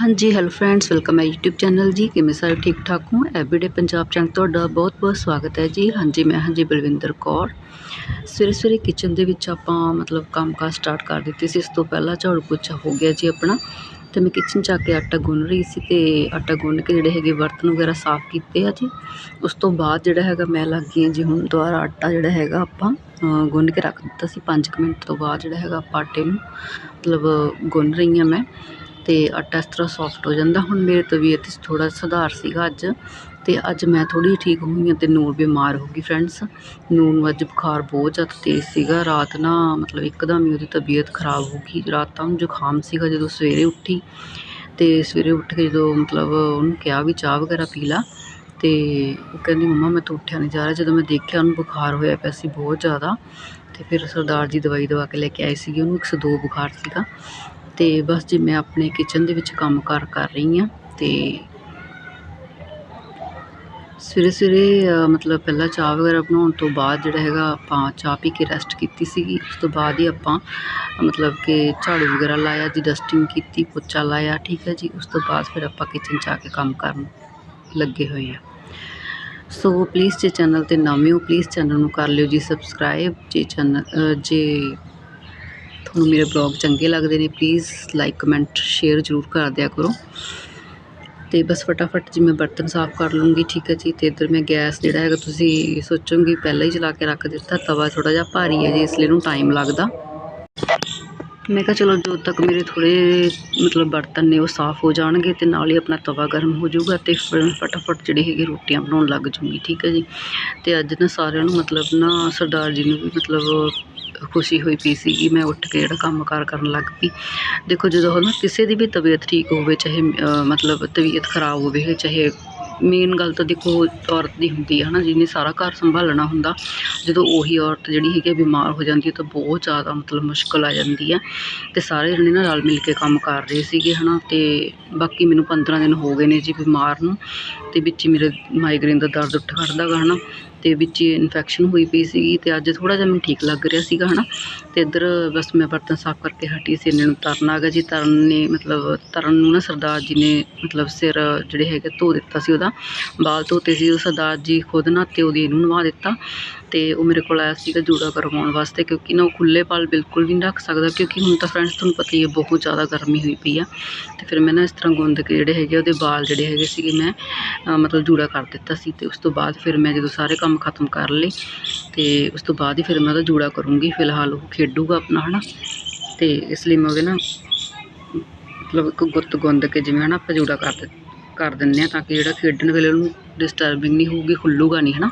ਹਾਂਜੀ hello friends welcome ਹੈ YouTube channel ਜੀ। ਕਿਵੇਂ ਸਾਰੇ ਠੀਕ ਠਾਕ ਹੋ ਐਵਰੀਡੇ ਪੰਜਾਬ ਚੈਨਲ ਤੁਹਾਡਾ ਬਹੁਤ-ਬਹੁਤ ਸਵਾਗਤ ਹੈ ਜੀ। ਹਾਂਜੀ, ਮੈਂ ਹਾਂ ਜੀ ਬਲਵਿੰਦਰ ਕੌਰ। ਸਵੇਰੇ ਸਵੇਰੇ ਕਿਚਨ ਦੇ ਵਿੱਚ ਆਪਾਂ ਮਤਲਬ ਕੰਮ ਕੰਮਕਾਰ ਸਟਾਰਟ ਕਰ ਦਿੱਤੀ ਸੀ। ਇਸ ਤੋਂ ਪਹਿਲਾਂ ਝਾੜੂ ਪੋਚਾ ਹੋ ਗਿਆ ਜੀ ਆਪਣਾ। ਤੇ ਮੈਂ ਕਿਚਨ ਚ ਆ ਕੇ ਆਟਾ ਗੁੰਨ ਰਹੀ ਸੀ ਤੇ ਆਟਾ ਗੁੰਨ ਕੇ ਜਿਹੜੇ ਹੈਗੇ ਬਰਤਨ ਵਗੈਰਾ ਸਾਫ਼ ਕੀਤੇ ਆ ਜੀ। ਉਸ ਤੋਂ ਬਾਅਦ ਜਿਹੜਾ ਹੈਗਾ ਮੈਂ ਲੱਗ ਗਈ ਹਾਂ ਜੀ ਹੁਣ ਦੁਬਾਰਾ ਆਟਾ ਜਿਹੜਾ ਹੈਗਾ ਆਪਾਂ ਗੁੰਨ ਕੇ ਰੱਖ ਦਿੱਤਾ ਸੀ। 5 ਮਿੰਟ ਤੋਂ ਬਾਅਦ ਜਿਹੜਾ ਹੈਗਾ ਆਪਾਂ ਆਟੇ ਨੂੰ ਮਤਲਬ ਗੁੰਨ ਰਹੀ ਹਾਂ ਮੈਂ। ਅਤੇ ਆਟਾ ਇਸ ਤਰ੍ਹਾਂ ਸੋਫਟ ਹੋ ਜਾਂਦਾ। ਹੁਣ ਮੇਰੀ ਤਬੀਅਤ 'ਚ ਥੋੜ੍ਹਾ ਸੁਧਾਰ ਸੀਗਾ ਅੱਜ ਅਤੇ ਅੱਜ ਮੈਂ ਥੋੜ੍ਹੀ ਠੀਕ ਹੋਈ ਹਾਂ ਅਤੇ ਨੂਰ ਬਿਮਾਰ ਹੋ ਗਈ ਫਰੈਂਡਸ ਨੂਰ ਨੂੰ ਅੱਜ ਬੁਖਾਰ ਬਹੁਤ ਜ਼ਿਆਦਾ ਤੇਜ਼ ਸੀਗਾ। ਰਾਤ ਨਾ ਮਤਲਬ ਇੱਕਦਮ ਹੀ ਉਹਦੀ ਤਬੀਅਤ ਖਰਾਬ ਹੋ ਗਈ। ਰਾਤ ਤਾਂ ਉਹਨੂੰ ਜ਼ੁਕਾਮ ਸੀਗਾ ਜਦੋਂ ਸਵੇਰੇ ਉੱਠੀ ਅਤੇ ਸਵੇਰੇ ਉੱਠ ਕੇ ਜਦੋਂ ਮਤਲਬ ਉਹਨੂੰ ਕਿਹਾ ਵੀ ਚਾਹ ਵਗੈਰਾ ਪੀ ਲਾ ਅਤੇ ਉਹ ਕਹਿੰਦੀ, ਮੰਮਾ, ਮੈਂ ਤਾਂ ਉੱਠਿਆ ਨਹੀਂ ਜਾ ਰਿਹਾ। ਜਦੋਂ ਮੈਂ ਦੇਖਿਆ ਉਹਨੂੰ ਬੁਖਾਰ ਹੋਇਆ ਪਿਆ ਸੀ ਬਹੁਤ ਜ਼ਿਆਦਾ ਅਤੇ ਫਿਰ ਸਰਦਾਰ ਜੀ ਦਵਾਈ ਦਵਾ ਕੇ ਲੈ ਕੇ ਆਏ ਸੀਗੇ। ਉਹਨੂੰ 102 ਬੁਖਾਰ ਸੀਗਾ। ਤੇ ਬਸ ਜੀ ਮੈਂ ਆਪਣੇ ਕਿਚਨ ਦੇ ਵਿੱਚ ਕੰਮ ਕਾਰ ਕਰ ਰਹੀ ਹਾਂ ਤੇ ਸਵੇਰੇ ਸਵੇਰੇ ਮਤਲਬ ਪਹਿਲਾਂ ਚਾਹ ਵਗੈਰਾ ਬਣਾਉਣ ਤੋਂ ਬਾਅਦ ਜਿਹੜਾ ਹੈਗਾ ਆਪਾਂ ਚਾਹ ਪੀ ਕੇ ਰੈਸਟ ਕੀਤੀ ਸੀਗੀ। ਉਸ ਤੋਂ ਬਾਅਦ ਹੀ ਆਪਾਂ ਮਤਲਬ ਕਿ ਝਾੜੂ ਵਗੈਰਾ ਲਾਇਆ ਜੀ ਡਸਟਿੰਗ ਕੀਤੀ, ਪੋਚਾ ਲਾਇਆ, ਠੀਕ ਹੈ ਜੀ। ਉਸ ਤੋਂ ਬਾਅਦ ਫਿਰ ਆਪਾਂ ਕਿਚਨ 'ਚ ਆ ਕੇ ਕੰਮ ਕਰਨ ਲੱਗੇ ਹੋਏ ਆ ਸੋ ਪਲੀਜ਼ ਜੇ ਚੈਨਲ ਤੇ ਨਵੇਂ ਹੋ ਪਲੀਜ਼ ਚੈਨਲ ਨੂੰ ਕਰ ਲਿਓ ਜੀ ਸਬਸਕ੍ਰਾਈਬ ਜੇ ਚੈਨਲ ਜੇ ਤੁਹਾਨੂੰ ਮੇਰੇ ਬਲੌਗ ਚੰਗੇ ਲੱਗਦੇ ਨੇ ਪਲੀਜ਼ ਲਾਈਕ ਕਮੈਂਟ ਸ਼ੇਅਰ ਜ਼ਰੂਰ ਕਰ ਦਿਆ ਕਰੋ। ਤੇ ਬਸ ਫਟਾਫਟ ਜੀ ਮੈਂ ਬਰਤਨ ਸਾਫ਼ ਕਰ ਲੂੰਗੀ ਠੀਕ ਹੈ ਜੀ? ਤੇ ਇੱਧਰ ਮੈਂ ਗੈਸ ਜਿਹੜਾ ਹੈਗਾ, ਤੁਸੀਂ ਸੋਚੋਗੇ ਪਹਿਲਾਂ ਹੀ ਚਲਾ ਕੇ ਰੱਖ ਦਿੱਤਾ, ਤਵਾ ਥੋੜਾ ਜਿਹਾ ਭਾਰੀ ਹੈ ਜੀ, ਇਸ ਲਈ ਇਹਨੂੰ ਟਾਈਮ ਲੱਗਦਾ। ਮੈਂ ਕਿਹਾ ਚਲੋ, ਜਦੋਂ ਤੱਕ ਮੇਰੇ ਥੋੜੇ ਮਤਲਬ ਬਰਤਨ ਨੇ ਉਹ ਸਾਫ਼ ਹੋ ਜਾਣਗੇ ਤੇ ਨਾਲ ਹੀ ਆਪਣਾ ਤਵਾ ਗਰਮ ਹੋ ਜਾਊਗਾ ਤੇ ਫਿਰ ਫਟਾਫਟ ਜਿਹੜੀ ਹੈਗੀ ਰੋਟੀਆਂ ਬਣਾਉਣ ਲੱਗ ਜੂਗੀ ਠੀਕ ਹੈ ਜੀ? ਤੇ ਅੱਜ ਨਾ ਸਾਰਿਆਂ ਨੂੰ ਮਤਲਬ ਨਾ ਸਰਦਾਰ ਜੀ ਨੂੰ ਵੀ ਮਤਲਬ ਖੁਸ਼ੀ ਹੋਈ ਪਈ ਸੀਗੀ, ਮੈਂ ਉੱਠ ਕੇ ਜਿਹੜਾ ਕੰਮ ਕਾਰ ਕਰਨ ਲੱਗ ਪਈ। ਦੇਖੋ, ਜਦੋਂ ਨਾ ਕਿਸੇ ਦੀ ਵੀ ਤਬੀਅਤ ਠੀਕ ਹੋਵੇ, ਚਾਹੇ ਮਤਲਬ ਤਬੀਅਤ ਖਰਾਬ ਹੋਵੇ, ਚਾਹੇ ਮੇਨ ਗੱਲ ਤਾਂ ਦੇਖੋ ਔਰਤ ਦੀ ਹੁੰਦੀ ਹੈ ਨਾ ਜਿਹਨੇ ਸਾਰਾ ਘਰ ਸੰਭਾਲਣਾ ਹੁੰਦਾ, ਜਦੋਂ ਉਹੀ ਔਰਤ ਜਿਹੜੀ ਹੈਗੀ ਆ, ਬਿਮਾਰ ਹੋ ਜਾਂਦੀ ਹੈ ਤਾਂ ਬਹੁਤ ਜ਼ਿਆਦਾ ਮਤਲਬ ਮੁਸ਼ਕਲ ਆ ਜਾਂਦੀ ਹੈ ਤੇ ਸਾਰੇ ਜਣੇ ਨਾ ਰਲ ਮਿਲ ਕੇ ਕੰਮ ਕਰ ਰਹੇ ਸੀਗੇ, ਹਨਾ, ਤੇ ਬਾਕੀ ਮੈਨੂੰ 15 ਦਿਨ ਹੋ ਗਏ ਨੇ ਜੀ ਬਿਮਾਰ ਨੂੰ, ਤੇ ਵਿੱਚ ਹੀ ਮੇਰੇ ਮਾਈਗ੍ਰੇਨ ਦਾ ਦਰਦ ਉੱਠ ਖੜਦਾ ਗਾ, ਹਨਾ। ਤੇ ਵਿੱਚ ਇਨਫੈਕਸ਼ਨ ਹੋਈ ਪਈ ਸੀਗੀ ਤੇ ਅੱਜ ਥੋੜਾ ਜਿਹਾ ਮੈਨੂੰ ਠੀਕ ਲੱਗ ਰਿਹਾ ਸੀਗਾ, ਹਨਾ? ਤੇ ਇੱਧਰ ਬਸ ਮੈਂ ਬਰਤਨ ਸਾਫ਼ ਕਰਕੇ ਹਟੀ ਸੀ ਇਹਨਾਂ ਨੂੰ ਤਰਨ ਆ ਗਿਆ ਜੀ। ਤਰਨ ਨੇ ਮਤਲਬ ਤਰਨ ਨੂੰ ਨਾ ਸਰਦਾਰ ਜੀ ਨੇ ਮਤਲਬ ਸਿਰ ਜਿਹੜੇ ਹੈਗੇ ਧੋ ਦਿੱਤਾ ਸੀ ਉਹਦਾ, ਬਾਲ ਧੋਤੇ ਸੀ। ਉਹ ਸਰਦਾਰ ਜੀ ਖੁਦ ਨਾ ਨਹਾਤੇ ਉਹਦੀ ਇਹਨੂੰ ਨਵਾ ਦਿੱਤਾ ਤੇ ਉਹ ਮੇਰੇ ਕੋਲ ਆਇਆ ਸੀਗਾ ਜੂੜਾ ਕਰਵਾਉਣ ਵਾਸਤੇ ਕਿਉਂਕਿ ਨਾ ਉਹ ਖੁੱਲੇ ਪਾਲ ਬਿਲਕੁਲ ਵੀ ਨਹੀਂ ਰੱਖ ਸਕਦਾ ਕਿਉਂਕਿ ਹੁਣ ਤਾਂ ਫਰੈਂਡਸ ਤੁਹਾਨੂੰ ਪਤਾ ਹੀ ਹੈ ਬਹੁਤ ਜ਼ਿਆਦਾ ਗਰਮੀ ਹੋਈ ਪਈ ਆ। ਤੇ ਫਿਰ ਮੈਂ ਨਾ ਇਸ ਤਰ੍ਹਾਂ ਗੁੰਦ ਕੇ ਜਿਹੜੇ ਹੈਗੇ ਉਹਦੇ ਵਾਲ ਜਿਹੜੇ ਹੈਗੇ ਸੀਗੇ ਮੈਂ ਮਤਲਬ ਜੂੜਾ ਕਰ ਦਿੱਤਾ ਸੀ ਤੇ ਉਸ ਤੋਂ ਬਾਅਦ ਫਿਰ ਮੈਂ ਜਦੋਂ ਸਾਰੇ ਕੰਮ ਕੰਮ ਖਤਮ ਕਰ ਲਏ ਤੇ ਉਸ ਤੋਂ ਬਾਅਦ ਹੀ ਫਿਰ ਮੈਂ ਉਹਦਾ ਜੂੜਾ ਕਰੂੰਗੀ, ਫਿਲਹਾਲ ਉਹ ਖੇਡੂਗਾ ਆਪਣਾ, ਹਨਾ? ਤੇ ਇਸ ਲਈ ਮੈਂ ਉਹਦੇ ਨਾ ਮਤਲਬ ਇੱਕ ਗੁੱਤ ਗੁੰਦ ਕੇ ਜਿਵੇਂ, ਹਨਾ, ਆਪਾਂ ਜੂੜਾ ਕਰ ਕਰ ਦਿੰਦੇ ਆ ਤਾਂ ਕਿ ਜਿਹੜਾ ਖੇਡਣ ਵੇਲੇ ਉਹਨੂੰ ਡਿਸਟਰਬਿੰਗ ਨਹੀਂ ਹੋਊਗੀ, ਖੁੱਲੂਗਾ ਨਹੀਂ, ਹਨਾ?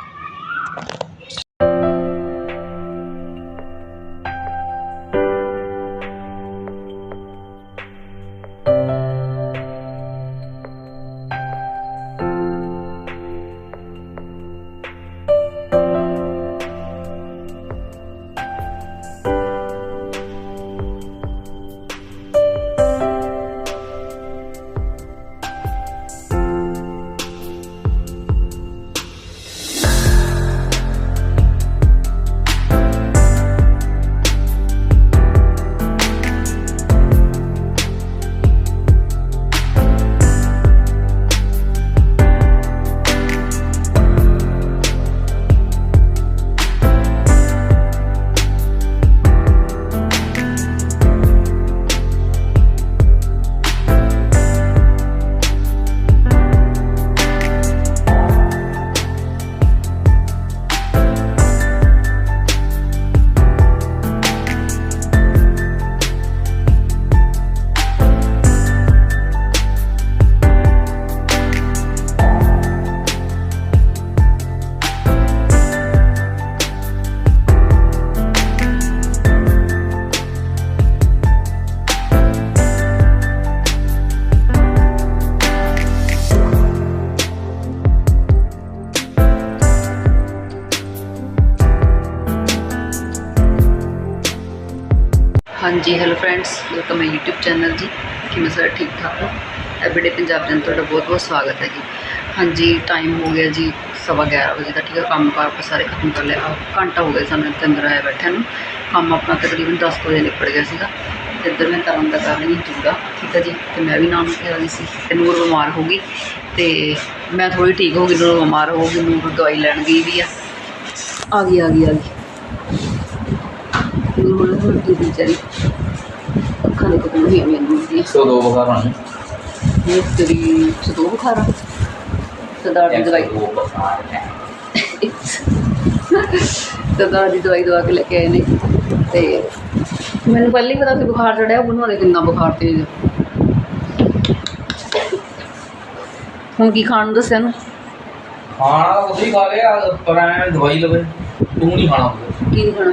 ਫਰੈਂਡਸ ਵੈਲਕਮ ਹੈ YouTube ਚੈਨਲ ਜੀ। ਕਿਵੇਂ ਸਾਰੇ ਠੀਕ ਠਾਕ ਹੋ? ਐਵਰੀਡੇ ਪੰਜਾਬ ਜਨ ਤੁਹਾਡਾ ਬਹੁਤ ਬਹੁਤ ਸਵਾਗਤ ਹੈ ਜੀ। ਹਾਂਜੀ ਟਾਈਮ ਹੋ ਗਿਆ ਜੀ, ਸਵਾ 11 ਵਜੇ ਦਾ, ਠੀਕ ਹੈ, ਕੰਮ ਕਾਰ ਆਪਾਂ ਸਾਰੇ ਖਤਮ ਕਰ ਲਿਆ। ਘੰਟਾ ਹੋ ਗਿਆ ਸਾਨੂੰ ਇੱਥੇ ਅੰਦਰ ਆਇਆ ਬੈਠਿਆਂ ਨੂੰ। ਕੰਮ ਆਪਣਾ ਤਕਰੀਬਨ 10 ਕੁ ਵਜੇ ਨਿਪਟ ਗਿਆ ਸੀਗਾ। ਤੇ ਇੱਧਰ ਮੈਂ ਤਰਨ ਦਾ ਕਰ ਰਹੀ ਹਾਂ ਠੀਕ ਹੈ ਜੀ। ਤੇ ਮੈਂ ਵੀ ਨਾਮ ਕੇ ਰਹੀ ਸੀ। ਤੇ ਨੂਰ ਬਿਮਾਰ ਹੋ ਗਈ। ਤੇ ਮੈਂ ਥੋੜੀ ਠੀਕ ਹੋ ਗਈ, ਨੂਰ ਬਿਮਾਰ ਹੋ ਗਈ, ਨੂਰ ਦਵਾਈ ਲੈਣ ਗਈ ਵੀ ਆ। ਆ ਗਈ ਆ ਗਈ ਆ ਗਈ। ਨੂਰ ਹੁਣ ਹੁਣ ਵਿਚਾਰੀ ਅੱਖਾਂ ਦੇ ਕੋਲ ਨਹੀਂ ਮੈਨੂੰ ਦੀ ਸੋ ਦੋ ਬੁਖਾਰ ਹਨ ਇਹ ਤੇਰੀ ਸਦੋ ਬੁਖਾਰ ਆ। ਸਰਦਾਰ ਦੀ ਦਵਾਈ। ਦੋ ਬੁਖਾਰ ਹੈ। ਸਰਦਾਰ ਦੀ ਦਵਾਈ ਦਵਾ ਕੇ ਲੈ ਕੇ ਆਏ ਨੇ। ਤੇ ਮੈਨੂੰ ਪਹਿਲਾਂ ਹੀ ਪਤਾ ਸੀ ਬੁਖਾਰ ਚੜਿਆ ਉਹਨੂੰ ਹਲੇ ਕਿੰਨਾ ਬੁਖਾਰ ਤੇਜ਼ ਆ। ਹੁਣ ਕੀ ਖਾਣ ਨੂੰ ਦੱਸਿਆ ਨੂੰ ਖਾਣਾ ਤੁਸੀਂ ਖਾ ਲਿਆ ਪਰ ਐਂ ਦਵਾਈ ਲਵੇ। ਤੂੰ ਨਹੀਂ ਖਾਣਾ। ਉਹ ਕੀ ਖਾਣਾ?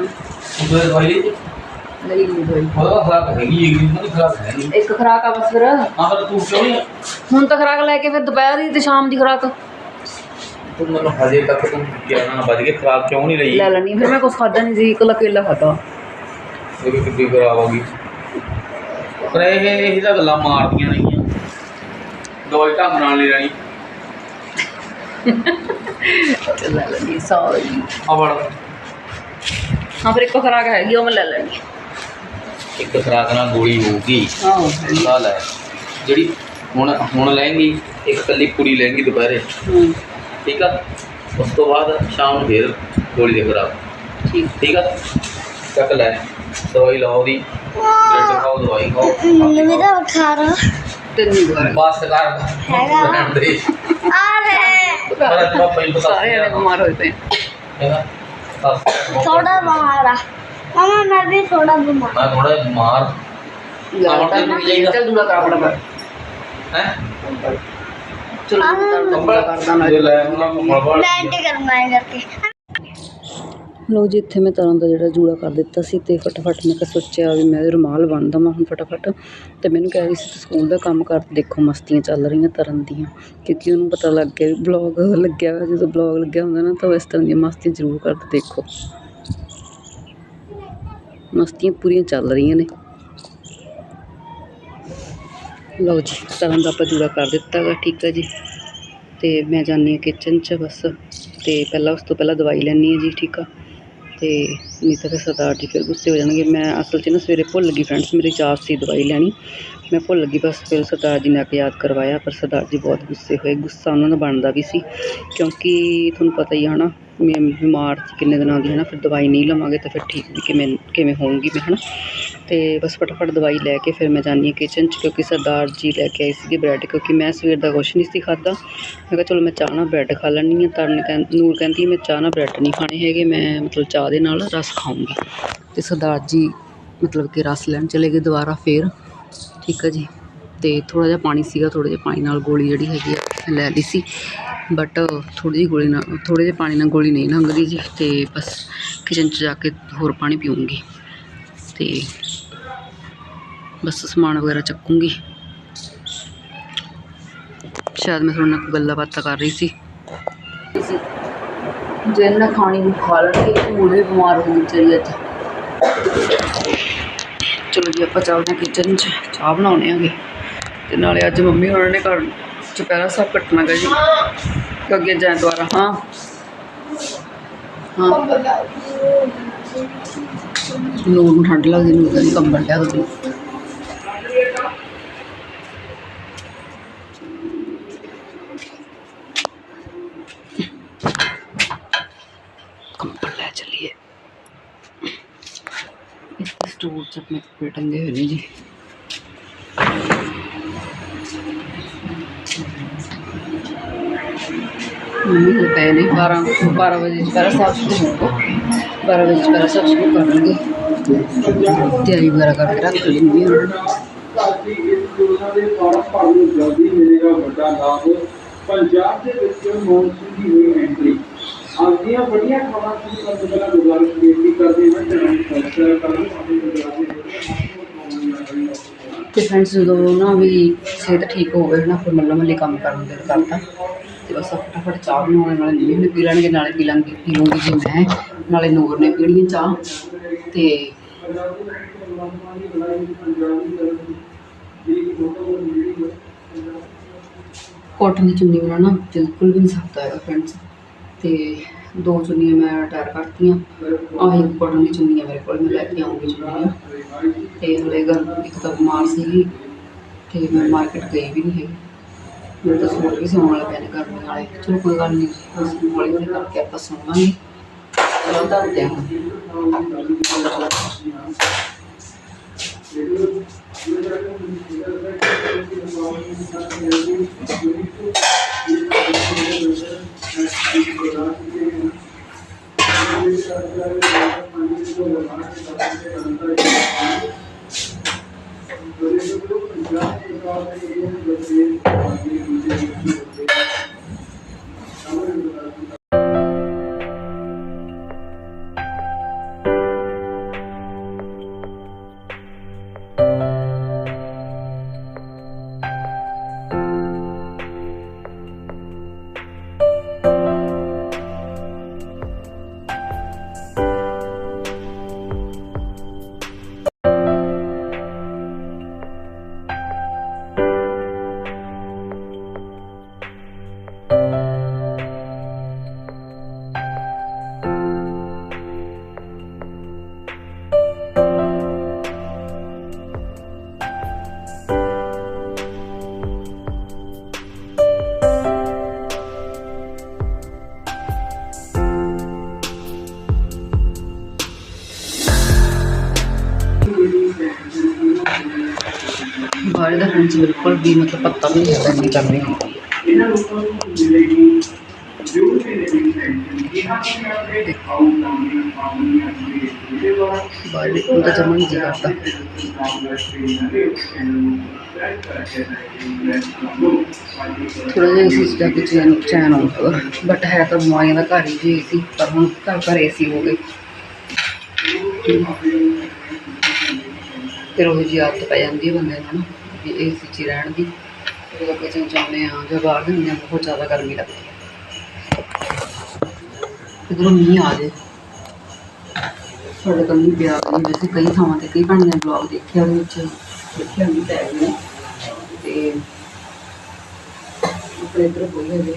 ਤੂੰ ਦਵਾਈ ਲਈ। ਲਈ ਨਹੀਂ ਦਵਾਈ ਉਹਦਾ ਖਰਾਬ ਹੈਗੀ ਹੈਗੀ ਨਹੀਂ ਖਰਾਬ ਹੈ ਨਹੀਂ ਇੱਕ ਖਰਾਕ ਆ ਬਸ ਫਿਰ ਹਾਂ ਪਰ ਤੂੰ ਕਿਉਂ ਨਹੀਂ ਹੁਣ ਤਾਂ ਖਰਾਕ ਲੈ ਕੇ ਫਿਰ ਦੁਪਹਿਰ ਦੀ ਤੇ ਸ਼ਾਮ ਦੀ ਖਰਾਕ ਤੂੰ ਮੈਨੂੰ ਹਜੇ ਤੱਕ ਤੂੰ ਕਿਹਾ ਨਾ ਵੱਜ ਕੇ ਖਰਾਬ ਕਿਉਂ ਨਹੀਂ ਲਈ ਲੈ ਲੈਣੀ ਫਿਰ ਮੈਂ ਕੁਛ ਖਾਦਾ ਨਹੀਂ ਸੀ ਇਕੱਲਾ ਕੇਲਾ ਖਾਦਾ ਇਹ ਵੀ ਕਿੱਡੀ ਖਰਾਬ ਹੋ ਗਈ ਪਰ ਇਹ ਇਹ ਤਾਂ ਗੱਲਾਂ ਮਾਰਦੀਆਂ ਨਹੀਂਆਂ ਦਵਾਈ ਢੰਗ ਨਾਲ ਨਹੀਂ ਲੈਣੀ ਤੇ ਲੈ ਲੈਣੀ ਸੌਰੀ ਆ ਫੜ ਹਾਂ ਫਿਰ ਇੱਕ ਖਰਾਕ ਹੈਗੀ ਉਹ ਮੈਂ ਲੈ ਲੈਣੀ ਇੱਕ ਖਰਾਕ ਨਾਲ ਗੋਲੀ ਹੋਊਗੀ ਆਹੋ ਲਾ ਲੈ। ਜਿਹੜੀ ਹੁਣ ਹੁਣ ਲੈਂਗੀ ਇੱਕ ਕੱਲੀ ਕੁੜੀ ਲੈਂਗੀ ਦੁਪਹਿਰੇ। ਹੂੰ। ਠੀਕ ਆ? ਉਸ ਤੋਂ ਬਾਅਦ ਸ਼ਾਮ ਨੂੰ ਫੇਰ ਗੋਲੀ ਦੇ ਖਰਾਬ ਠੀਕ। ਠੀਕ ਆ? ਚੱਕ ਲੈ। ਦਵਾਈ ਲਾਓ ਦੀ ਬ੍ਰੈਡ ਖਾਓ ਦਵਾਈ ਖਾਓ। ਮੈਨੂੰ ਤਾਂ ਬੁਖਾਰ ਤੈਨੂੰ ਦੁਬਾਰਾ। ਬਸ ਕਰ। ਹੈਗਾ। ਰਹਿਣ ਦੇ ਆ ਰਹੇ ਪਰ ਅੱਜ ਪਾਪਾ ਨੂੰ ਪਤਾ ਸਾਰੇ ਜਣੇ ਬਿਮਾਰ ਹੋਏ ਪਏ ਹੈਗਾ? ਬਸ ਥੋੜਾ ਬਿਮਾਰ ਆ। ਮੈਂ ਥੋੜਾ ਬਿਮਾਰ। ਚੱਲ ਕਰਾ ਹੈ? ਚਲੋ ਕਰਦਾ ਨਾ ਲੈ। ਲੋ ਜੀ ਇੱਥੇ ਮੈਂ ਦਾ ਜਿਹੜਾ ਜੂੜਾ ਕਰ ਦਿੱਤਾ ਸੀ ਤੇ ਫਟਾਫਟ ਮੈਂ ਕਿਹਾ ਸੋਚਿਆ ਵੀ ਮੈਂ ਰੁਮਾਲ ਬੰਨ੍ਹਦਾ ਮੈਂ ਹੁਣ ਫਟਾਫਟ। ਤੇ ਮੈਨੂੰ ਕਹਿ ਰਹੀ ਸੀ ਤੂੰ ਸਕੂਲ ਦਾ ਕੰਮ ਕਰ ਦੇਖੋ ਮਸਤੀਆਂ ਚੱਲ ਰਹੀਆਂ ਤਰਨ ਦੀਆਂ। ਕਿਉਂਕਿ ਉਹਨੂੰ ਪਤਾ ਲੱਗ ਗਿਆ ਵੀ ਬਲੌਗ ਲੱਗਿਆ ਹੋਇਆ ਜਦੋਂ ਬਲੌਗ ਲੱਗਿਆ ਹੁੰਦਾ ਨਾ ਤਾਂ ਉਹ ਇਸ ਤਰ੍ਹਾਂ ਦੀਆਂ ਮਸਤੀਆਂ ਜ਼ਰੂਰ ਕਰਦੇ ਦੇਖੋ। ਮਸਤੀਆਂ ਪੂਰੀਆਂ ਚੱਲ ਰਹੀਆਂ ਨੇ। ਲਓ ਜੀ, ਤਰਨ ਦਾ ਆਪਾਂ ਜੂੜਾ ਕਰ ਦਿੱਤਾ ਗਾ ਠੀਕ ਹੈ ਜੀ। ਤੇ ਮੈਂ ਜਾਂਦੀ ਹਾਂ ਕਿਚਨ 'ਚ ਬਸ। ਤੇ ਪਹਿਲਾਂ ਉਸ ਤੋਂ ਪਹਿਲਾਂ ਦਵਾਈ ਲੈਣੀ ਹੈ ਜੀ, ਠੀਕ ਆ। ਤੇ ਨਹੀਂ ਤਾਂ ਫਿਰ ਸਰਦਾਰ ਜੀ ਫਿਰ ਗੁੱਸੇ ਹੋ ਜਾਣਗੇ। ਮੈਂ ਅਸਲ 'ਚ ਨਾ ਸਵੇਰੇ ਭੁੱਲ ਗਈ ਫਰੈਂਡਸ ਮੇਰੀ ਚਾਰ ਸੀ ਦਵਾਈ ਲੈਣੀ। ਮੈਂ ਭੁੱਲ ਗਈ, ਬਸ ਫਿਰ ਸਰਦਾਰ ਜੀ ਨੇ ਆ ਕੇ ਯਾਦ ਕਰਵਾਇਆ, ਪਰ ਸਰਦਾਰ ਜੀ ਬਹੁਤ ਗੁੱਸੇ ਹੋਏ, ਗੁੱਸਾ ਉਹਨਾਂ ਦਾ ਬਣਦਾ ਵੀ ਸੀ, ਕਿਉਂਕਿ ਤੁਹਾਨੂੰ ਪਤਾ ਹੀ ਆ ਨਾ ਮੈਂ ਬਿਮਾਰ ਸੀ ਕਿੰਨੇ ਦਿਨਾਂ ਦੀ ਨਾ ਫਿਰ ਦਵਾਈ ਨਹੀਂ ਲਵਾਂਗੇ ਤਾਂ ਫਿਰ ਠੀਕ ਵੀ ਕਿਵੇਂ ਕਿਵੇਂ ਹੋਊਂਗੀ ਮੈਂ ਨਾ ਤੇ ਬਸ ਫਟਾਫਟ ਦਵਾਈ ਲੈ ਕੇ ਫਿਰ ਮੈਂ ਜਾਂਦੀ ਹਾਂ ਕਿਚਨ 'ਚ, ਕਿਉਂਕਿ ਸਰਦਾਰ ਜੀ ਲੈ ਕੇ ਆਏ ਸੀਗੇ ਬ੍ਰੈਡ ਕਿਉਂਕਿ ਮੈਂ ਸਵੇਰ ਦਾ ਕੁਛ ਨਹੀਂ ਸੀ ਖਾਦਾ ਮੈਂ ਕਿਹਾ ਚਲੋ ਮੈਂ ਚਾਹ ਨਾਲ ਬ੍ਰੈਡ ਖਾ ਲੈਂਦੀ ਹਾਂ, ਤਰਨ ਕਹਿੰ, ਨੂਰ ਕਹਿੰਦੀ ਮੈਂ ਚਾਹ ਨਾਲ ਬ੍ਰੈਡ ਨਹੀਂ ਖਾਣੇ ਹੈਗੇ, ਮੈਂ ਮਤਲਬ ਚਾਹ ਦੇ ਨਾਲ ਰਸ ਖਾਊਂਗੀ। ਤੇ ਸਰਦਾਰ ਜੀ ਮਤਲਬ ਕਿ ਰਸ ਲੈਣ ਚਲੇ ਗਏ ਦੁਬਾਰਾ ਫੇਰ। ਠੀਕ ਹੈ ਜੀ। ਤੇ ਥੋੜਾ ਜਿਹਾ ਪਾਣੀ ਸੀਗਾ ਥੋੜੇ ਜਿਹਾ ਪਾਣੀ ਨਾਲ ਗੋਲੀ ਜਿਹੜੀ ਹੈਗੀ ਆ ਲੈ ਲਈ ਸੀ। ਬਟ ਥੋੜੀ ਜਿਹੀ ਗੋਲੀ ਨਾਲ ਥੋੜੇ ਜਿਹੇ ਪਾਣੀ ਨਾਲ ਗੋਲੀ ਨਹੀਂ ਲੰਘਦੀ ਜੀ ਤੇ ਬਸ ਕਿਚਨ 'ਚ ਜਾ ਕੇ ਹੋਰ ਪਾਣੀ ਪੀਊਂਗੀ। ਤੇ ਬਸ ਸਮਾਨ ਵਗੈਰਾ ਚੱਕੂੰਗੀ। ਸ਼ਾਇਦ ਮੈਂ ਤੁਹਾਡੇ ਨਾਲ ਗੱਲਾਂ ਬਾਤਾਂ ਕਰ ਰਹੀ ਸੀ। ਜੇ ਨਾ ਖਾਣੀ ਨੂੰ ਖਾ ਲੈਣਗੇ ਉਹ ਵੀ ਬਿਮਾਰ ਹੋ ਗਈ ਵਿਚਾਰੀ ਅੱਜ। ਚਲੋ ਜੀ, ਆਪਾਂ ਚੱਲਦੇ ਹਾਂ ਕਿਚਨ 'ਚ, ਚਾਹ ਬਣਾਉਣੇ ਆਂਗੇ ਤੇ ਨਾਲੇ ਅੱਜ ਮੰਮੀ ਹੋਣਾ ਨੇ ਘਰ ਚੁਪਹਿਰਾ ਸਾਹਿਬ ਕੱਟਣਾ ਗਾ ਜੀ। ਅੱਗੇ ਜਾਂ ਦੁਆਰਾ ਹਾਂ। ਹਾਂ। ਨੂਰ ਨੂੰ ਠੰਡ ਲੱਗਦੀ ਨੂਰ ਕਹਿੰਦੀ ਕੰਬਲ ਲਿਆ ਦੋ ਕੰਬਲ ਲੈ ਚਲੀਏ ਇਸ ਸਟੋਰ 'ਚ ਆਪਣੇ ਕੱਪੜੇ ਟੰਗੇ ਹੋਏ ਨੇ ਜੀ ਮੰਮੀ ਨੂੰ ਪਏ ਨੇ 12 12 ਵਜੇ ਦੁਪਹਿਰਾ ਸਾਹਿਬ ਸ਼ੁਰੂ ਹੋਊਗਾ 12 ਵਜੇ ਦੁਪਹਿਰਾ ਸਾਹਿਬ ਸ਼ੁਰੂ ਕਰਨਗੇ ਤਿਆਰੀ ਵਗੈਰਾ ਕਰਕੇ ਰੱਖ ਲੈਂਦੀ ਹਾਂ ਸਾਡੀ ਇਸ ਖਬਰਾਂ ਸ਼ੁਰੂ ਕਰਨ ਤੋਂ ਪਹਿਲਾਂ ਗੁਜ਼ਾਰਿਸ਼ ਬੇਨਤੀ ਕਰਦੇ ਹਾਂ ਕਿ ਸਬਸਕ੍ਰਾਈਬ ਕਰੋ ਸਾਡੇ ਗੁਜਰਾਤ ਤੇ ਫਰੈਂਡਸ ਜਦੋਂ ਨਾ ਵੀ ਸਿਹਤ ਠੀਕ ਹੋਵੇ ਨਾ ਫਿਰ ਮੱਲੋ ਮੱਲੀ ਕੰਮ ਕਰਨ ਦਾ ਦਿਲ ਕਰਦਾ। ਤੇ ਬਸ ਫਟਾਫਟ ਚਾਹ ਬਣਾਉਣ, ਨਾਲੇ ਨਹੀਂ ਵੀ ਪੀ ਲੈਣਗੇ, ਨਾਲੇ ਪੀ ਲਾਂਗੇ ਪੀ ਲੂੰਗੀ ਜੀ ਮੈਂ, ਨਾਲੇ ਨੂਰ ਨੇ ਪੀਣੀ ਚਾਹ। ਤੇ ਕੋਟਨ ਦੀ ਚੁੰਨੀ ਬਣਾਉਣਾ ਬਿਲਕੁਲ ਵੀ ਨਹੀਂ ਸਕਦਾ ਹੈਗਾ ਫਰੈਂਡਸ ਤੇ ਦੋ ਚੁੰਨੀਆਂ ਮੈਂ ਅਟੈਚ ਕਰਤੀਆਂ। ਆਹੀ ਕਾਟਨ ਦੀ ਚੁੰਨੀਆਂ ਮੇਰੇ ਕੋਲ, ਮੈਂ ਲੈ ਕੇ ਆਉਂਗੀ ਚੁੰਨੀਆਂ। ਤੇ ਹਲੇ ਗਰ ਇੱਕ ਤਾਂ ਬਿਮਾਰ ਸੀਗੀ ਤੇ ਮੈਂ ਮਾਰਕੀਟ ਗਈ ਵੀ ਨਹੀਂ ਹੈਗੀ। ਮੇਰੇ ਤਾਂ ਸੂਟ ਵੀ ਸਿਉਣ ਵਾਲੇ ਪਏ ਨੇ ਗਰਮੀ ਵਾਲੇ ਚਲੋ ਕੋਈ ਗੱਲ ਨਹੀਂ ਬਸ ਹੌਲੀ ਹੌਲੀ ਕਰਕੇ ਆਪਾਂ ਸਿਉਵਾਂਗੇ ਚਲੋ ਧਰਦੇ ਹਾਂ ਫਰੈਂਡਸ ਮਤਲਬ ਪੱਤਾ ਵੀ ਨਹੀਂ ਹੈਗਾ ਇੰਨੀ ਇਹਨਾਂ ਲੋਕਾਂ ਨੂੰ ਮਿਲੇਗੀ ਜੋ ਵੀ ਨਹੀਂ ਇਹਨਾਂ ਨੂੰ ਆਪਣੇ ਆਉਣ ਆਉਣ ਆਉਣ ਦੇ ਬਾਅਦ ਬਾਹਰ ਨਿਕਲਣ ਦਾ ਜਮਾ ਨਹੀਂ ਜੀ ਥੋੜਾ ਜਿਹਾ ਇਸ ਚੀਜ਼ ਦਾ ਚੈਨ ਚੈਨ ਆਉਂਦਾ ਬਟ ਹੈ ਤਾਂ ਬਿਮਾਰੀਆਂ ਦਾ ਘਰ ਹੀ ਜੀ ਸੀ, ਪਰ ਹੁਣ ਘਰ ਘਰ ਏਸੀ ਹੋ ਗਏ ਫਿਰ ਉਹ ਜੀ ਆਦਤ ਪੈ ਜਾਂਦੀ ਹੈ ਬੰਦੇ ਨੂੰ ਨਾ। ਵੀ ਏਸੀ 'ਚ ਰਹਿਣ ਦੀ ਜਦੋਂ ਕਿਚਨ ਜਾਂਦੇ ਆ ਜਾਂ ਬਾਹਰ ਜਾਂਦੇ ਹਾਂ, ਬਹੁਤ ਜ਼ਿਆਦਾ ਗਰਮੀ ਲੱਗਦੀ ਹੈ। ਇਧਰੋਂ ਮੀਂਹ ਆ ਜੇ ਸਾਡੇ ਕੋਲ ਨਹੀਂ ਪਿਆ ਕਰੀ ਵੈਸੇ ਕਈ ਥਾਵਾਂ ਤੇ ਕਈ ਭੈਣਾਂ ਬਣੀਆਂ ਬਲੌਗ ਦੇਖਿਆ ਉਹਦੇ ਵਿੱਚ। ਦੇਖਿਆ ਨਹੀਂ ਪੈ ਗਏ ਤੇ ਆਪਣੇ ਇੱਧਰ ਕੋਈ ਹਜੇ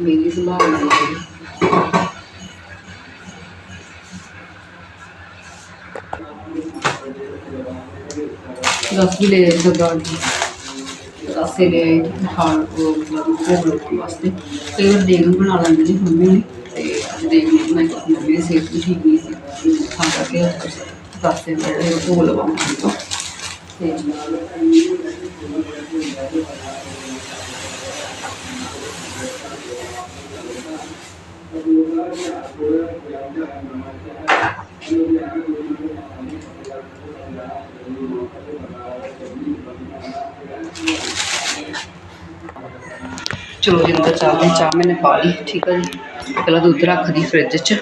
ਮੇਰੀ ਸੰਭਾਲ ਨਹੀਂ ਰਸ ਵੀ ਲੈ ਆਈ ਸਰਦਾਰ ਜੀ ਰਸੇ ਲੈ ਆਈ ਖਾਣ ਉਹ ਮਤਲਬ ਭੋਗ ਲੋਕਾਂ ਵਾਸਤੇ ਕਈ ਵਾਰ ਦੇਗ ਵੀ ਬਣਾ ਲੈਂਦੇ ਨੇ ਮੰਮੀ ਨੇ ਤੇ ਅੱਜ ਦੇਗ ਨਹੀਂ ਬਣਾਈ ਕਿਉਂਕਿ ਮੰਮੀ ਦੀ ਸਿਹਤ ਵੀ ਠੀਕ ਨਹੀਂ ਸੀ ਤਾਂ ਕਰਕੇ ਰਸੇ ਜਿਹੜੇ ਉਹ ਭੋਗ ਲਵਾਉਂਦੇ ਤੋਂ ਤੇ ਚਲੋ ਜੀ, ਅੰਦਰ ਚੱਲਦੇ ਚਾਹ ਮੈंने ਪਾ ਲਈ, ਠੀਕ ਹੈ ਜੀ। ਪਹਿਲਾਂ ਦੁੱਧ ਰੱਖਦੀ ਫ੍ਰਿਜ 'ਚ।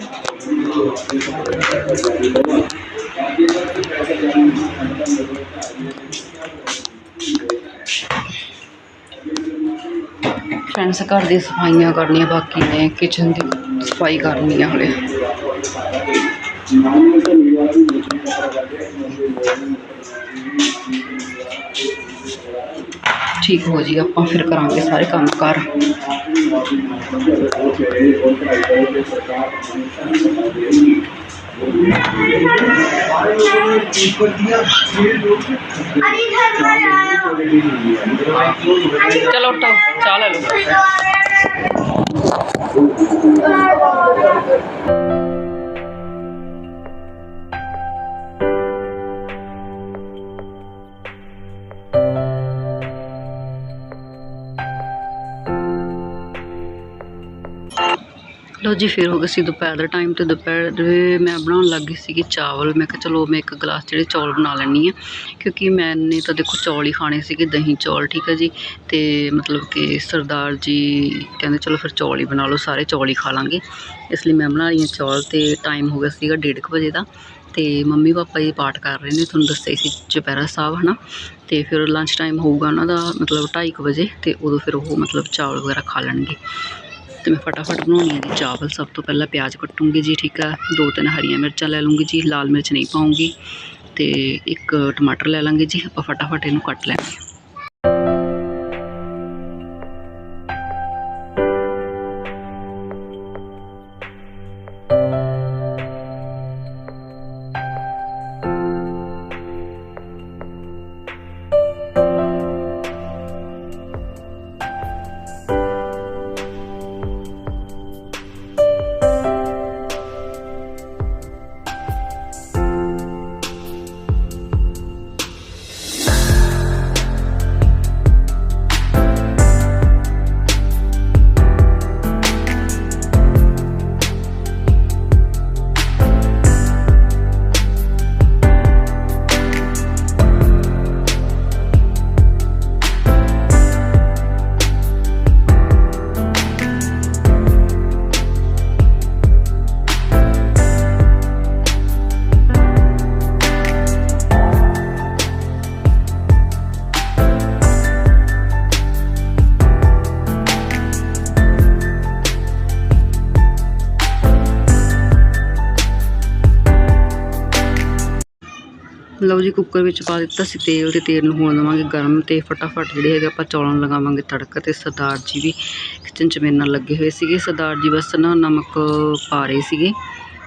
ਫਰੈਂਡਸ ਘਰ ਦੀ ਸਫਾਈਆਂ ਕਰਨੀਆਂ ਬਾਕੀ ਨੇ ਕਿਚਨ ਦੀ ਸਫ਼ਾਈ ਕਰਨੀ ਆ ਹਲੇ। ਠੀਕ ਹੋ ਜੀ ਆਪਾਂ ਫਿਰ ਕਰਾਂਗੇ ਸਾਰੇ ਕੰਮ ਕਾਰ ਚਲੋ ਉੱਠੋ ਚਾਹ ਲੈ ਲਓ। ਜੀ, ਫਿਰ ਹੋ ਗਿਆ ਸੀ ਦੁਪਹਿਰ ਦਾ ਟਾਈਮ ਤੇ ਦੁਪਹਿਰ ਦੇ ਮੈਂ ਬਣਾਉਣ ਲੱਗੀ ਸੀਗੀ ਚਾਵਲ। ਮੈਂ ਕਿਹਾ ਚਲੋ ਮੈਂ ਇੱਕ ਗਲਾਸ ਜਿਹੜੇ ਚੌਲ ਬਣਾ ਲੈਣੀ ਆ ਕਿਉਂਕਿ ਮੈਨੇ ਤਾਂ ਦੇਖੋ ਚੌਲ ਹੀ ਖਾਣੇ ਸੀਗੇ, ਦਹੀਂ ਚੌਲ, ਠੀਕ ਹੈ ਜੀ। ਤੇ ਮਤਲਬ ਕਿ ਸਰਦਾਰ ਜੀ ਕਹਿੰਦੇ ਚਲੋ ਫਿਰ ਚੌਲ ਹੀ ਬਣਾ ਲਓ, ਸਾਰੇ ਚੌਲ ਹੀ ਖਾ ਲਾਂਗੇ। ਇਸ ਲਈ ਮੈਂ ਬਣਾ ਰਹੀ ਹਾਂ ਚੌਲ ਤੇ ਟਾਈਮ ਹੋ ਗਿਆ ਸੀਗਾ 1:30 ਵਜੇ ਦਾ। ਤੇ ਮੰਮੀ ਪਾਪਾ ਜੀ ਪਾਠ ਕਰ ਰਹੇ ਨੇ, ਤੁਹਾਨੂੰ ਦੱਸਿਆ ਸੀ ਚੁਪਹਿਰਾ ਸਾਹਿਬ, ਹਨਾ। ਤੇ ਫਿਰ ਲੰਚ ਟਾਈਮ ਹੋਊਗਾ ਉਹਨਾਂ ਦਾ ਮਤਲਬ 2:30 ਵਜੇ ਤੇ ਉਦੋਂ ਫਿਰ ਉਹ ਮਤਲਬ ਚਾਵਲ ਵਗੈਰਾ ਖਾ ਲੈਣਗੇ। ਤੇ ਮੈਂ ਫਟਾਫਟ ਬਣਾਉਣੀ ਹੈ ਜੀ ਚਾਵਲ। ਸਭ ਤੋਂ ਪਹਿਲਾਂ ਪਿਆਜ਼ ਕੱਟੂੰਗੀ ਜੀ, ਠੀਕ ਆ? ਦੋ ਤਿੰਨ ਹਰੀਆਂ ਮਿਰਚਾਂ ਲੈ ਲੂੰਗੀ ਜੀ, ਲਾਲ ਮਿਰਚ ਨਹੀਂ ਪਾਉਂਗੀ ਤੇ ਇੱਕ ਟਮਾਟਰ ਲੈ ਲਾਂਗੇ ਜੀ, ਆਪਾਂ ਫਟਾਫਟ ਇਹਨੂੰ ਕੱਟ ਲੈਂਗੇ ਲਓ ਜੀ ਕੁੱਕਰ ਵਿੱਚ ਪਾ ਦਿੱਤਾ ਸੀ ਤੇਲ ਤੇ ਤੇਲ ਨੂੰ ਹੋਣ ਦੇਵਾਂਗੇ ਗਰਮ ਤੇ ਫਟਾਫਟ ਜਿਹੜੇ ਹੈਗੇ ਆਪਾਂ ਚੌਲਾਂ ਨੂੰ ਲਗਾਵਾਂਗੇ ਤੜਕਾ ਤੇ ਸਰਦਾਰ ਜੀ ਵੀ ਕਿਚਨ 'ਚ ਮੇਰੇ ਨਾਲ ਲੱਗੇ ਹੋਏ ਸੀਗੇ। ਸਰਦਾਰ ਜੀ ਬਸ ਨਾ ਨਮਕ ਪਾ ਰਹੇ ਸੀਗੇ।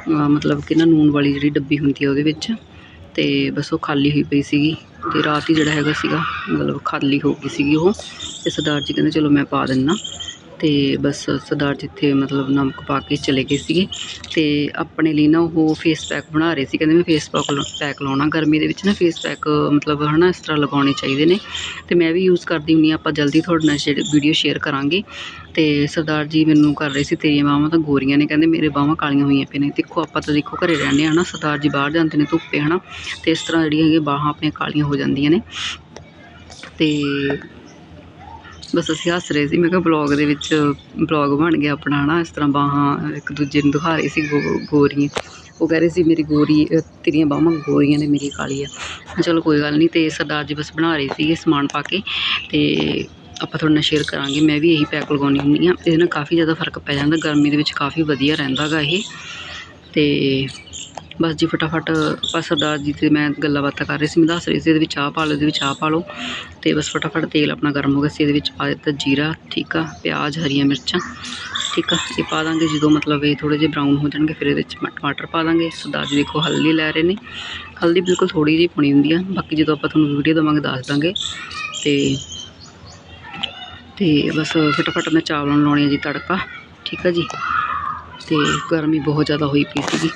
ਮਤਲਬ ਕਿ ਨਾ ਨੂਨ ਵਾਲੀ ਜਿਹੜੀ ਡੱਬੀ ਹੁੰਦੀ ਹੈ ਉਹਦੇ ਵਿੱਚ ਤੇ ਬਸ ਉਹ ਖਾਲੀ ਹੋਈ ਪਈ ਸੀਗੀ ਤੇ ਰਾਤ ਹੀ ਜਿਹੜਾ ਹੈਗਾ ਸੀਗਾ ਮਤਲਬ ਖਾਲੀ ਹੋ ਗਈ ਸੀਗੀ ਉਹ। ਤੇ ਸਰਦਾਰ ਜੀ ਕਹਿੰਦੇ ਚਲੋ ਮੈਂ ਪਾ ਦਿੰਨਾ। ਤੇ ਬਸ ਸਰਦਾਰ ਜਿੱਥੇ ਮਤਲਬ ਨਮਕ ਪਾ ਕੇ ਚਲੇ ਗਏ ਸੀਗੇ ਤੇ ਆਪਣੇ ਲਈ ਨਾ ਉਹ ਫੇਸ ਪੈਕ ਬਣਾ ਰਹੇ ਸੀ। ਕਹਿੰਦੇ ਮੈਂ ਫੇਸ ਪੈਕ ਪੈਕ ਲਾਉਣਾ ਗਰਮੀ ਦੇ ਵਿੱਚ ਨਾ ਫੇਸ ਪੈਕ ਮਤਲਬ ਹਨਾ ਇਸ ਤਰ੍ਹਾਂ ਲਗਾਉਣੇ ਚਾਹੀਦੇ ਨੇ। ਤੇ ਮੈਂ ਵੀ ਯੂਜ਼ ਕਰਦੀ ਹੁੰਦੀ ਹਾਂ, ਆਪਾਂ ਜਲਦੀ ਤੁਹਾਡੇ ਨਾਲ ਸ਼ੇਅਰ ਵੀਡੀਓ ਸ਼ੇਅਰ ਕਰਾਂਗੇ। ਤੇ ਸਰਦਾਰ ਜੀ ਮੈਨੂੰ ਕਰ ਰਹੇ ਸੀ ਤੇਰੀਆਂ ਬਾਹਾਂ ਤਾਂ ਗੋਰੀਆਂ ਨੇ, ਕਹਿੰਦੇ ਮੇਰੇ ਬਾਹਾਂ ਕਾਲੀਆਂ ਹੋਈਆਂ ਪਈਆਂ ਨੇ। ਦੇਖੋ ਆਪਾਂ ਤਾਂ ਦੇਖੋ ਘਰੇ ਰਹਿੰਦੇ ਆ ਨਾ ਸਰਦਾਰ ਜੀ ਬਾਹਰ ਜਾਂਦੇ ਨੇ ਧੁੱਪੇ ਹਨਾ, ਤੇ ਇਸ ਤਰ੍ਹਾਂ ਜਿਹੜੀਆਂ ਹੈਗੀਆਂ ਬਾਹਾਂ ਆਪਣੀਆਂ ਕਾਲੀਆਂ ਹੋ ਜਾਂਦੀਆਂ ਨੇ। ਤੇ ਬਸ ਅਸੀਂ ਹੱਸ ਰਹੇ ਸੀ। ਮੈਂ ਕਿਹਾ ਬਲੌਗ ਦੇ ਵਿੱਚ ਬਲੌਗ ਬਣ ਗਿਆ ਆਪਣਾ ਹਨਾ, ਇਸ ਤਰ੍ਹਾਂ ਬਾਹਾਂ ਇੱਕ ਦੂਜੇ ਨੂੰ ਦਿਖਾ ਰਹੇ ਸੀ ਗੋ- ਗੋਰੀਆਂ। ਉਹ ਕਹਿ ਰਹੇ ਸੀ, ਮੇਰੀ ਗੋਰੀ ਤੇਰੀਆਂ ਬਾਹਾਂ ਗੋਰੀਆਂ ਨੇ, ਮੇਰੀ ਕਾਲੀ ਆ। ਚਲੋ ਕੋਈ ਗੱਲ ਨਹੀਂ, ਤੇ ਸਰਦਾਰ ਜੀ ਬਸ ਬਣਾ ਰਹੇ ਸੀਗੇ ਸਮਾਨ ਪਾ ਕੇ, ਤੇ ਆਪਾਂ ਤੁਹਾਡੇ ਨਾਲ ਸ਼ੇਅਰ ਕਰਾਂਗੇ। ਮੈਂ ਵੀ ਇਹੀ ਪੈਕ ਲਗਾਉਣੀ ਹੁੰਦੀ ਆ ਇਹਦੇ ਨਾਲ ਕਾਫੀ ਜ਼ਿਆਦਾ ਫ਼ਰਕ ਪੈ ਜਾਂਦਾ। ਗਰਮੀ ਦੇ ਵਿੱਚ ਕਾਫੀ ਵਧੀਆ ਰਹਿੰਦਾ ਗਾ ਇਹ। ਤੇ ਬਸ ਜੀ ਫਟਾਫਟ ਆਪਾਂ ਸਰਦਾਰ ਜੀ ਤੇ ਮੈਂ ਗੱਲਾਂ ਬਾਤਾਂ ਕਰ ਰਹੀ ਸੀ, ਮੈਂ ਦੱਸ ਰਹੀ ਸੀ ਇਹਦੇ ਵਿੱਚ ਚਾਹ ਪਾ ਲਓ, ਇਹਦੇ ਵਿੱਚ ਚਾਹ ਪਾ ਲਓ। ਤੇ ਬਸ ਫਟਾਫਟ ਤੇਲ ਆਪਣਾ ਗਰਮ ਹੋ ਗਿਆ ਸੀ, ਇਹਦੇ ਵਿੱਚ ਪਾ ਦਿੱਤਾ ਜੀਰਾ, ਠੀਕ ਆ, ਪਿਆਜ਼, ਹਰੀਆਂ ਮਿਰਚਾਂ, ਠੀਕ ਆ ਇਹ ਪਾ ਦਾਂਗੇ ਜਦੋਂ ਮਤਲਬ ਇਹ ਥੋੜੇ ਜਿਹੇ ਬਰਾਊਨ ਹੋ ਜਾਣਗੇ, ਫਿਰ ਇਹਦੇ ਵਿੱਚ ਮ- ਟਮਾਟਰ ਪਾ ਦਾਂਗੇ। ਸਰਦਾਰ ਜੀ ਦੇਖੋ ਹਲਦੀ ਲੈ ਰਹੇ ਨੇ, ਹਲਦੀ ਬਿਲਕੁਲ ਥੋੜੀ ਜਿਹੀ ਪਾਉਣੀ ਹੁੰਦੀ ਆ, ਬਾਕੀ ਜਦੋਂ ਆਪਾਂ ਤੁਹਾਨੂੰ ਵੀਡੀਓ ਦੇਵਾਂਗੇ ਦੱਸ ਦਾਂਗੇ। ਤੇ ਤੇ ਬਸ ਫਟਾਫਟ ਮੈਂ ਚਾਵਲਾਂ ਨੂੰ ਲਾਉਣੀ ਆ ਜੀ ਤੜਕਾ, ਠੀਕ ਆ ਜੀ। ਤੇ ਗਰਮੀ ਬਹੁਤ ਜ਼ਿਆਦਾ ਹੋਈ ਪਈ ਸੀਗੀ।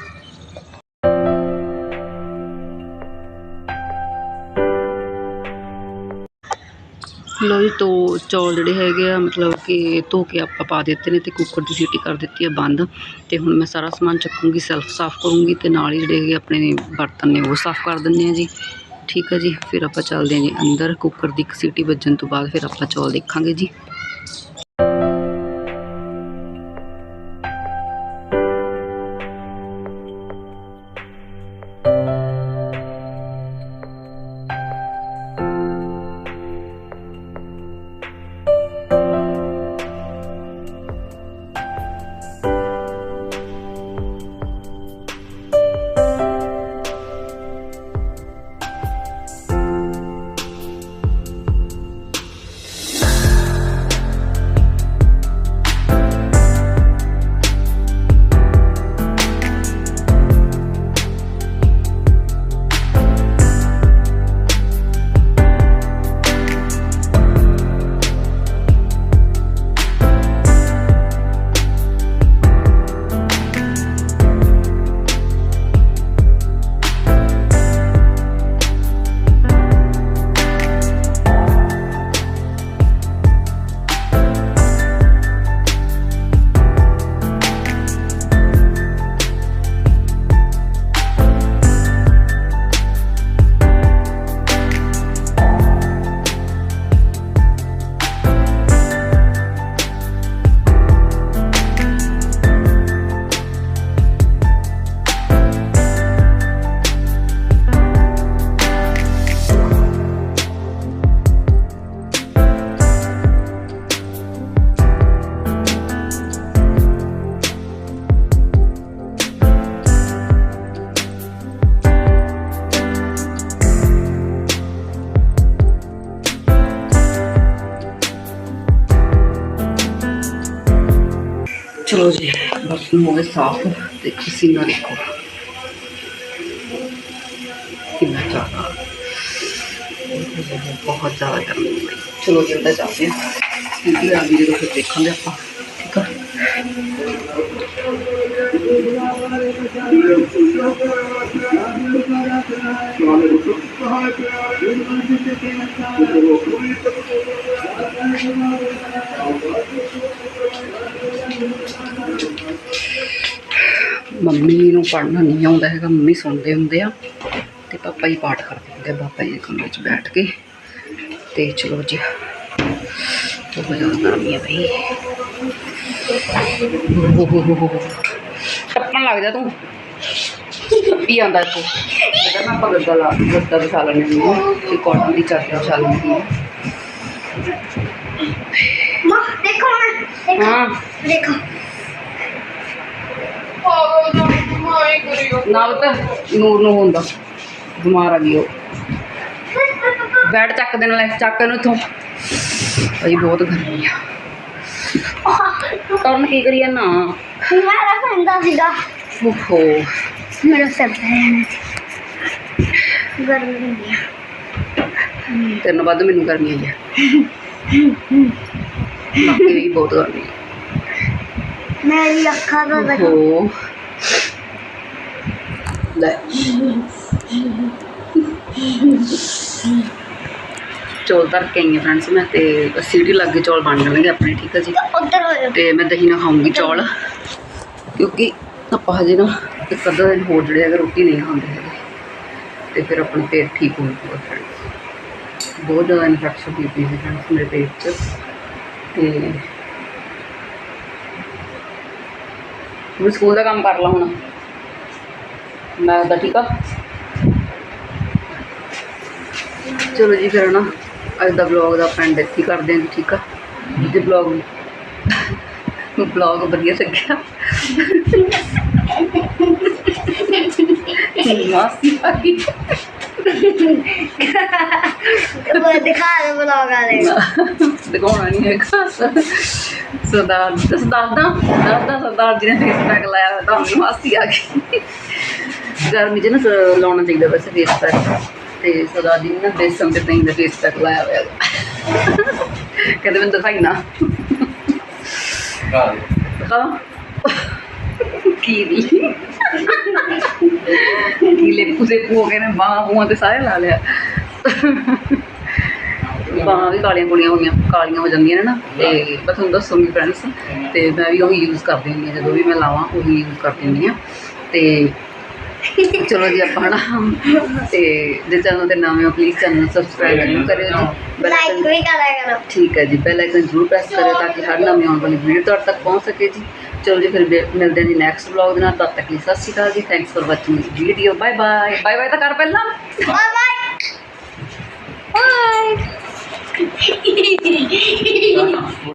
ਲੋ ਜੀ, ਤੋ ਚੌਲ ਜਿਹੜੇ ਹੈਗੇ ਆ, ਮਤਲਬ ਕਿ ਧੋ ਕੇ ਆਪਾਂ ਪਾ ਦਿੱਤੇ ਨੇ ਤੇ ਕੁੱਕਰ ਦੀ ਸੀਟੀ ਕਰ ਦਿੱਤੀ ਆ ਬੰਦ। ਤੇ ਹੁਣ ਮੈਂ ਸਾਰਾ ਸਮਾਨ ਚੱਕੂੰਗੀ ਸੈਲਫ ਸਾਫ਼ ਕਰੂੰਗੀ ਤੇ ਨਾਲ ਹੀ ਜਿਹੜੇ ਹੈਗੇ ਆਪਣੇ ਬਰਤਨ ਨੇ ਉਹ ਸਾਫ਼ ਕਰ ਦਿੰਦੇ ਆ ਜੀ। ਠੀਕ ਆ ਜੀ, ਫਿਰ ਆਪਾਂ ਚੱਲਦੇ ਆ ਜੀ ਅੰਦਰ। ਕੁੱਕਰ ਦੀ ਇੱਕ ਸੀਟੀ ਵੱਜਣ ਤੋਂ ਬਾਅਦ ਫਿਰ ਆਪਾਂ ਚੌਲ ਦੇਖਾਂਗੇ ਜੀ। ਬਰਤਨ ਹੋ ਗਏ ਸਾਫ਼ ਤੇ ਪਸੀਨਾ ਦੇਖੋ ਕਿੰਨਾ ਜ਼ਿਆਦਾ ਬਹੁਤ ਜ਼ਿਆਦਾ ਗਰਮੀ ਹੈ ਚਲੋ ਜੀ ਅੰਦਰ ਹਾਂ ਵੀਡੀਓ ਆ ਗਈ ਫਿਰ ਦੇਖਾਂਗੇ ਆਪਾਂ ਠੀਕ ਆ ਮੰਮੀ ਨੂੰ ਪੜ੍ਹਨਾ ਨਹੀਂ ਆਉਂਦਾ ਹੈਗਾ ਮੰਮੀ ਸੁਣਦੇ ਹੁੰਦੇ ਆ ਤੇ ਪਾਪਾ ਹੀ ਪਾਠ ਕਰਦੇ ਹੁੰਦੇ ਆ ਬਾਬਾ ਜੀ ਦੇ ਕਮਰੇ 'ਚ ਬੈਠ ਕੇ ਤੇ ਚਲੋ ਜੀ ਬਹੁਤ ਜ਼ਿਆਦਾ ਗਰਮੀ ਹੈ ਬਈ ਟੱਪਣ ਲੱਗ ਜਾ ਤੂੰ ਟੱਪੀ ਆਂਦਾ ਇੱਥੋਂ ਕਹਿੰਦਾ ਮੈਂ ਆਪਾਂ ਗੱਦਾ ਲਾ ਗੱਦਾ ਵਿਛਾ ਲੈਣੇ ਨੂੰ ਤੇ ਕਾਟਨ ਦੀ ਚਾਦਰ ਵਿਛਾ ਲੈਣੀ ਹੈ माँ देखो ना देखो ਹਾਂ देखो ਨਾ ਬਤਾ ਨੂਰ ਨੂੰ ਹੁੰਦਾ। ਬਿਮਾਰ ਆ ਗਈ ਉਹ। ਬੈਡ ਚੱਕ ਦੇਣ ਲੈ ਚੱਕ ਇਹਨੂੰ ਇੱਥੋਂ। ਭਾਈ ਬਹੁਤ ਗਰਮੀ ਆ। ਕਰਨ ਕੀ ਕਰੀਏ ਨਾ? ਮੇਰਾ ਪੈਂਦਾ ਸੀਗਾ। ਓਹੋ। ਮੇਰਾ ਸਿਰ ਪੈਣਾ ਗਰਮੀ ਹੁੰਦੀ ਆ। ਤੇਰੇ ਨਾਲੋਂ ਵੱਧ ਮੈਨੂੰ ਗਰਮੀ ਆਈ ਵੀ ਬਹੁਤ ਗਰਮੀ ਹੈ ਮੇਰੀ ਅੱਖਾਂ ਤੋਂ ਓਹੋ। ਲੈ। ਚੌਲ ਤਰ ਕੇ ਆਈ ਫਰੈਂਡਸ ਮੈਂ ਤੇ ਸੀਟੀ ਲੱਗ ਕੇ ਚੌਲ ਬਣ ਜਾਣਗੇ ਆਪਣੇ ਠੀਕ ਹੈ ਜੀ? ਉੱਧਰ ਹੋ ਜਾ। ਤੇ ਮੈਂ ਦਹੀਂ ਨਾਲ ਖਾਊਂਗੀ ਚੌਲ ਕਿਉਂਕਿ ਆਪਾਂ ਹਜੇ ਨਾ ਇੱਕ ਅੱਧਾ ਦਿਨ ਹੋਰ ਜਿਹੜੇ ਹੈਗੇ ਰੋਟੀ ਨਹੀਂ ਖਾਂਦੇ ਹੈਗੇ। ਤੇ ਫਿਰ ਆਪਣਾ ਪੇਟ ਠੀਕ ਹੋ ਜਾਊਗਾ ਫਰੈਂਡਸ ਬਹੁਤ ਜ਼ਿਆਦਾ ਇਨਫੈਕਸ਼ਨ ਹੋਈ ਪਈ ਫਰੈਂਡਸ ਮੇਰੇ ਪੇਟ 'ਚ। ਤੇ ਮੈਂ ਸਕੂਲ ਦਾ ਕੰਮ ਕਰ ਲਾ ਹੁਣ। ਮੈਂ ਤਾਂ ਠੀਕ ਆ। ਚਲੋ ਜੀ ਫਿਰ ਨਾ ਅੱਜ ਦਾ ਵਲੌਗ ਦਾ ਆਪਾਂ ਐਂਡ ਇੱਥੇ ਹੀ ਕਰਦੇ ਹਾਂ ਠੀਕ ਆ? ਜੇ ਵਲੌਗ ਵਲੌਗ ਵਧੀਆ ਲੱਗਿਆ। ਮਾਸੀ ਆ ਗਈ। ਦਿਖਾ ਦੇ ਬਲੌਗ ਵਾਲੇ। ਦਿਖਾਉਣਾ ਨਹੀਂ ਹੈਗਾ। ਸਰਦਾਰ ਦੱਸਦਾ ਸਰਦਾਰ ਜੀ ਨੇ ਫੇਸ ਪੈਕ ਲਾਇਆ ਤਾਂ ਆ ਗਈ। ਗਰਮੀ 'ਚ ਨਾ ਸ- ਲਾਉਣਾ ਚਾਹੀਦਾ ਵੈਸੇ ਫੇਸ ਪੈਕ ਤੇ ਸਰਦਾਰ ਜੀ ਨੇ ਨਾ ਬੇਸਨ ਤੇ ਦਹੀਂ ਦਾ ਫੇਸ ਪੈਕ ਲਾਇਆ ਹੋਇਆ। ਹੈਗਾ। ਕਹਿੰਦੇ ਮੈਨੂੰ ਦਿਖਾਈ ਨਾ। ਘਰ ਦਿਖਾ ਕੀ ਦੀ ਕੀ ਲੈ ਪੁਸੇ ਪੂ ਕੇ ਨੇ ਬਾਹਾਂ ਬੂਹਾਂ ਤੇ ਸਾਰੇ ਲਾ ਲਿਆ। ਬਾਹਾਂ ਵੀ ਕਾਲੀਆਂ ਕੁੜੀਆਂ ਹੋ ਗਈਆਂ ਕਾਲੀਆਂ ਹੋ ਜਾਂਦੀਆਂ ਨੇ ਨਾ ਤੇ ਮੈਂ ਤੁਹਾਨੂੰ ਦੱਸੂਗੀ ਫਰੈਂਡਸ ਤੇ ਮੈਂ ਵੀ ਉਹੀ ਯੂਜ਼ ਕਰਦੀ ਹੁੰਦੀ ਹਾਂ ਜਦੋਂ ਵੀ ਮੈਂ ਲਾਵਾਂ ਉਹੀ ਯੂਜ਼ ਕਰਦੀ ਹੁੰਦੀ ਹਾਂ ਤੇ ਚਲੋ ਜੀ ਆਪਾਂ ਨਾ ਤੇ ਜੇ ਚੈਨਲ ਤੇ ਨਵੇਂ ਹੋ ਪਲੀਜ਼ ਚੈਨਲ ਸਬਸਕ੍ਰਾਈਬ ਜ਼ਰੂਰ ਕਰਿਓ ਜੀ। ਲਾਈਕ ਵੀ ਕਰਿਆ ਕਰੋ। ਠੀਕ ਹੈ ਜੀ ਬੈਲ ਆਈਕਨ ਜ਼ਰੂਰ ਪ੍ਰੈਸ ਕਰਿਓ ਤਾਂ ਕਿ ਹਰ ਨਵੀਂ ਆਉਣ ਵਾਲੀ ਵੀਡੀਓ ਤੁਹਾਡੇ ਤੱਕ ਪਹੁੰਚ ਸਕੇ ਜੀ। ਚਲੋ ਜੀ ਫਿਰ ਮਿਲਦੇ ਹਾਂ ਜੀ ਨੈਕਸਟ ਵਲੌਗ ਦੇ ਨਾਲ ਤਦ ਤੱਕ ਲਈ ਸਤਿ ਸ਼੍ਰੀ ਅਕਾਲ ਜੀ। Thanks for watching this video bye bye bye bye ਤਾਂ ਕਰ ਪਹਿਲਾਂ। Bye bye bye いいよな。